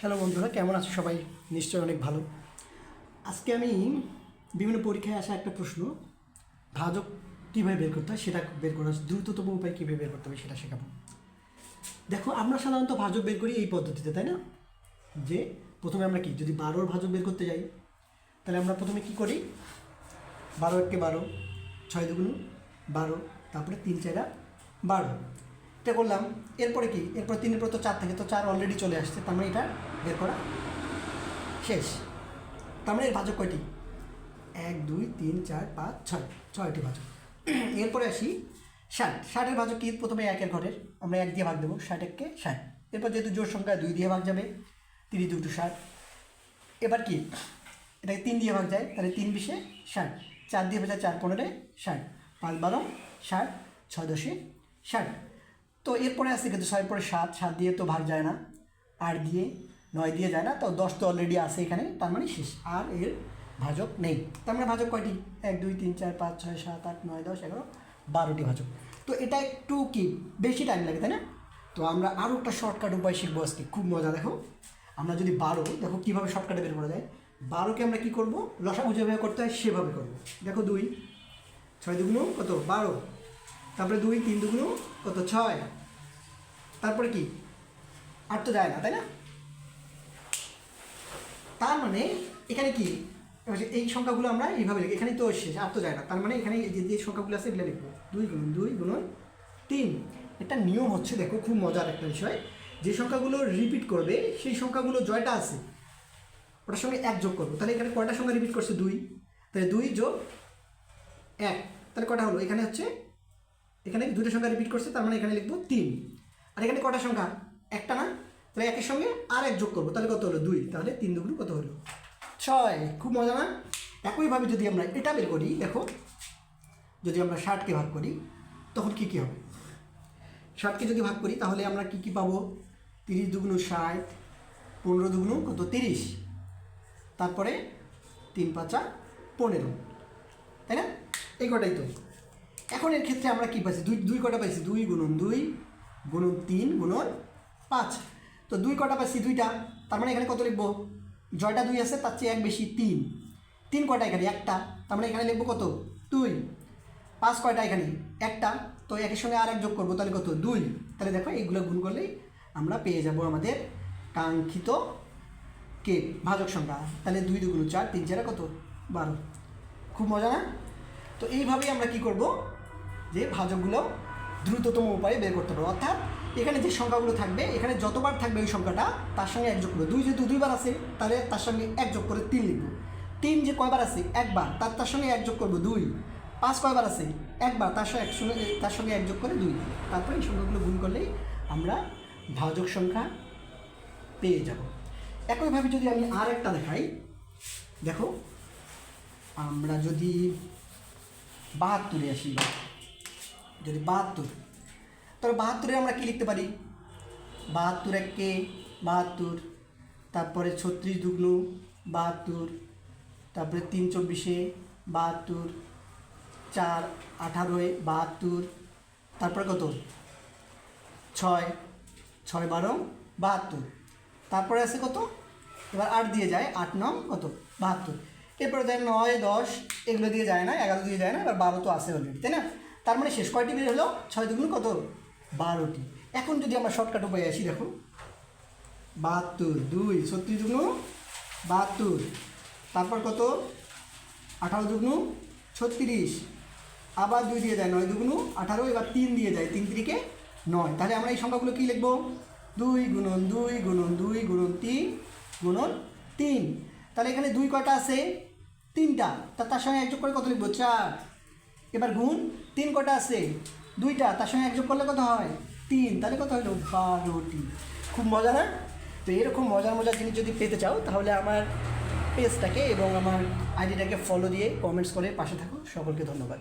Hello বন্ধুরা, কেমন আছো সবাই? নিশ্চয়ই অনেক ভালো। আজকে আমি বিভিন্ন পরীক্ষায় আসা একটা প্রশ্ন ভাজক কীভাবে বের করতে হয় সেটা বের করার দ্রুততম উপায় কীভাবে বের করতে হবে সেটা শেখাবো। দেখো, আমরা সাধারণত ভাজক বের করি এই পদ্ধতিতে, তাই না? যে প্রথমে আমরা কি, যদি বারোর ভাজক বের করতে যাই, তাহলে আমরা প্রথমে কি করি? বারো এককে বারো, ছয় দুগুণ বারো, তারপরে তিন চারা বারো। এটা করলাম, এরপরে কি? এরপর তিনের পর তো চার থাকে, তো চার অলরেডি চলে আসছে, তার মানে এটা বের করা শেষ। তার মানে এর ভাজক কয়টি? এক, দুই, তিন, চার, পাঁচ, ছয়। ছয়টি ভাজক। এরপরে আসি ষাট। ষাটের ভাজক কি? প্রথমে একের ঘরের, আমরা এক দিয়ে ভাগ দেবো, ষাট এককে ষাট। এরপর যেহেতু জোর সংখ্যা দুই দিয়ে ভাগ যাবে তিরিশ দুটো ষাট। এবার কি? এটাকে তিন দিয়ে ভাগ যায়, তাহলে তিন বিশে ষাট। চার দিয়ে ভাজা চার পনেরো, ষাট। পাঁচ বারো, ষাট, ছয় দশে ষাট। তো এরপরে আসছে কিন্তু ছয় পরে সাত সাত দিয়ে তো ভাগ যায় না, আট দিয়ে নয় দিয়ে যায় না, তো দশ তো অলরেডি আছে এখানে, তার মানে শেষ, আর এর ভাজক নেই। তার মানে ভাজক কয়টি? এক, দুই, তিন, চার, পাঁচ, ছয়, সাত, আট, নয়, দশ, এগারো, বারোটি ভাজক। তো এটা একটু কি বেশি টাইম লাগে, তাই না? তো আমরা আরও একটা শর্টকাট উপায় শিখব আজকে, খুব মজা, দেখো। আমরা যদি বারো, দেখো কীভাবে শর্টকাটে বের করা যায়। বারোকে আমরা কী করব? লসাগু যেভাবে করতে হয়, সেভাবে করব। দেখো দুই, ছয় দুগুণ কত? বারো। তারপরে দুই, তিন দুগুণ কত? ছয়। তারপরে কি? আর তো যায় না, তাই না? তার মানে এখানে কি? এই সংখ্যাগুলো আমরা এইভাবে লিখি। এখানে তো শেষ আর তো যায় না। তার মানে এখানে যে যে সংখ্যাগুলো আছে এগুলো লিখব। দুই গুণ দুই গুণ তিন। একটা নিয়ম হচ্ছে, দেখো, খুব মজার একটা বিষয়। যে সংখ্যাগুলো রিপিট করবে, সেই সংখ্যাগুলো জয়টা আছে। ওটার সঙ্গে এক যোগ করব। তাহলে এখানে কয়টা সংখ্যা রিপিট করছে? দুই। তাহলে দুই যোগ এক। তাহলে কটা হলো? এখানে হচ্ছে এখানে দুটো সংখ্যা রিপিট করছে? তার মানে এখানে লিখব তিন। আর এখানে কটা সংখ্যা? একটা না? তাহলে একের সঙ্গে আর এক যোগ করব। তাহলে কত হলো? দুই। তাহলে তিন দুগুলো কত হলো? ছয়। খুব মজা না? একইভাবে যদি আমরা এটা বের করি, দেখো, যদি আমরা ষাটকে ভাগ করি, তখন কি কি হবে? ষাটকে যদি ভাগ করি, তাহলে আমরা কি কি পাবো? তিরিশ দুগুণ ষাট, পনেরো দুগুণ কত? তিরিশ। তারপরে তিন পাঁচা পনেরো। তাই না? এই কটাই তো। এখন এর ক্ষেত্রে আমরা কী পাইছি? দুই দুই কটা পাইছি। দুই গুণন দুই, গুণন তিন, গুণন পাঁচ। তো দুই কটা পাইছি দুইটা। তার মানে এখানে কত লিখব? জয়টা দুই আছে, তার চেয়ে এক বেশি তিন। তিন কয়টা এখানে? একটা। তার মানে এখানে লিখব কত? দুই। পাঁচ কয়টা এখানে? একটা। তো একের সঙ্গে আর এক যোগ করব, তাহলে কত? দুই। তাহলে দেখো, এইগুলো গুণ করলেই আমরা পেয়ে যাব আমাদের কাঙ্ক্ষিত কে ভাজক সংখ্যা। তাহলে দুই দুগুণ চার, তিন চারে কত? বারো। খুব মজা না? তো এইভাবেই আমরা কি করব? যে ভাজকগুলো দ্রুততম উপায়ে বের করতে পারব। অর্থাৎ এখানে যে সংখ্যাগুলো থাকবে, এখানে যতবার থাকবে ওই সংখ্যাটা তার সঙ্গে এক যোগ করব দুই যেহেতু দুইবার আছে, তাহলে তার সঙ্গে এক যোগ করে তিন লিখব। তিন যে কয়বার আছে? একবার, তার তার সঙ্গে এক যোগ করব দুই। পাঁচ কয়বার আছে? একবার, তার সঙ্গে একসঙ্গে তার সঙ্গে এক যোগ করে দুই। তারপরে এই সংখ্যাগুলো গুণ করলেই আমরা ভাজক সংখ্যা পেয়ে যাব। একইভাবে যদি আমি আর একটা দেখাই, দেখো, আমরা যদি বাহাত্তরে আসি। যদি বাহাত্তর, তাহলে বাহাত্তরে আমরা কী লিখতে পারি? বাহাত্তর এককে বাহাত্তর, তারপরে ছত্রিশ দুগ্ন বাহাত্তর, তারপরে তিন চব্বিশে বাহাত্তর, চার আঠারোয় বাহাত্তর, তারপরে কত? ছয় ছয় বারো বাহাত্তর, তারপরে আছে কত? এবার আট দিয়ে যায়, আট নং কত? বাহাত্তর। এরপরে দেয় নয়, দশ, এগুলো দিয়ে যায় না, এগারো দিয়ে যায় না, এবার বারো তো আসে অলরেডি তাই না? তার মানে শেষ কয়টি বের হলো? ছয় দুগুণ কত বারোটি। এখন যদি আমরা শর্টকাট উপায় আসি, দেখো। বাহাত্তর, দুই, ছত্রিশ দুগুণ বাহাত্তর। তারপর কত? আঠারো দুগুণ ছত্রিশ। আবার দুই দিয়ে যায় নয় দুগুণ আঠারো, এবার তিন দিয়ে যায়। তিন তিরিকে নয়। তাহলে আমরা এই সংখ্যাগুলো কী লিখব? দুই গুণন দুই গুণন দুই গুণন তিন গুণন তিন। তাহলে এখানে দুই কয়টা আছে? তিনটা। তার সঙ্গে একযোগ করে কত লিখব? চার। এবার গুণ, তিন কটা আছে? দুইটা, তার সঙ্গে একযোগ করলে কত হয়? তিন। তাহলে কত হলো? বারোটি। খুব মজা না তো এরকম মজার মজার জিনিস যদি পেতে চাও, তাহলে আমার পেজটাকে এবং আমার আইডিটাকে ফলো দিয়ে কমেন্টস করে পাশে থাকো। সকলকে ধন্যবাদ।